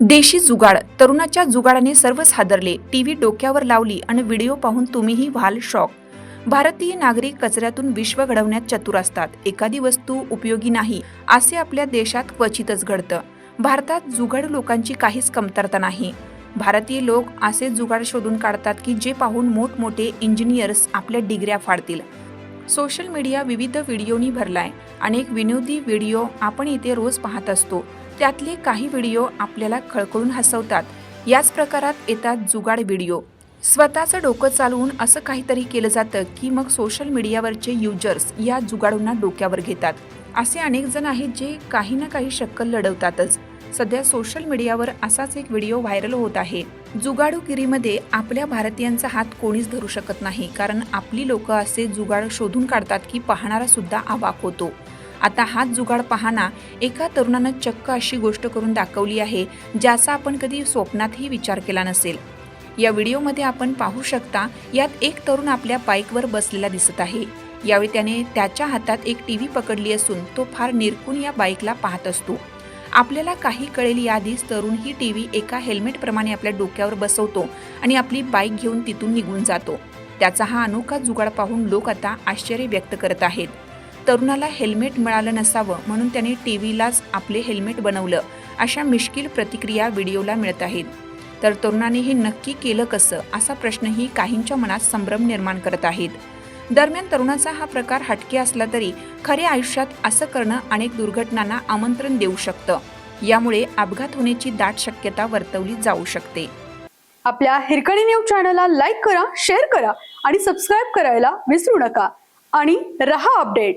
देशी जुगाड. तरुणाच्या जुगाडाने सर्वच हादरले टीव्ही डोक्यावर लावली आणि व्हिडिओ पाहून तुम्हीही व्हाल शॉक. भारतीय नागरिक कचऱ्यातून विश्व घडवण्यात चतुर असतात. एखादी वस्तू उपयोगी नाही असे आपल्या देशात क्वचितच घडतं. भारतात जुगाड लोकांची काहीच कमतरता नाही. भारतीय लोक असे जुगाड शोधून काढतात की जे पाहून मोठमोठे इंजिनियर्स आपल्या डिग्र्या फाडतील. सोशल मीडिया विविध व्हिडिओनी भरलाय. अनेक विनोदी व्हिडिओ आपण इथे रोज पाहत असतो. त्यातले काही व्हिडिओ आपल्याला खळखळून हसवतात. याच प्रकारात येतात जुगाड व्हिडिओ. स्वतःचं डोकं चालवून असं काहीतरी केलं जातं की मग सोशल मीडियावरचे युजर्स या जुगाडूंना डोक्यावर घेतात. असे अनेक जण आहेत जे काही ना काही शक्कल लढवतातच. सध्या सोशल मीडियावर असाच एक व्हिडिओ व्हायरल होत आहे. जुगाडूगिरीमध्ये आपल्या भारतीयांचा हात कोणीच धरू शकत नाही कारण आपली लोक असे जुगाड शोधून काढतात की पाहणारा सुद्धा आवाक होतो. आता हात जुगाड पाहना एका तरुणानं चक्क अशी गोष्ट करून दाखवली आहे ज्याचा आपण कधी स्वप्नातही विचार केला नसेल. या व्हिडिओमध्ये आपण पाहू शकता यात एक तरुण आपल्या बाईकवर बसलेला दिसत आहे. यावेळी त्याने त्याच्या हातात एक टी व्ही पकडली असून तो फार निरखून या बाईकला पाहत असतो. आपल्याला काही कळेल याआधीच तरुण ही टी व्ही एका हेल्मेटप्रमाणे आपल्या डोक्यावर बसवतो आणि आपली बाईक घेऊन तिथून निघून जातो. त्याचा हा अनोखा जुगाड पाहून लोक आता आश्चर्य व्यक्त करत आहेत. तरुणाला हेल्मेट मिळालं नसावं म्हणून त्याने टी व्हीलाच आपले हेल्मेट बनवलं अशा मिश्किल प्रतिक्रिया व्हिडिओला मिळत आहेत. तर तरुणाने हे नक्की केलं कसं असा प्रश्नही काहींच्या मनात संभ्रम निर्माण करत आहेत. दरम्यान तरुणाचा हा प्रकार हटके असला तरी खऱ्या आयुष्यात असं करणं अनेक दुर्घटनांना आमंत्रण देऊ शकतं. यामुळे अपघात होण्याची दाट शक्यता वर्तवली जाऊ शकते. आपल्या हिरकणी न्यूज चॅनलला लाईक करा शेअर करा आणि सबस्क्राईब करायला विसरू नका. आणि रहा अपडेट.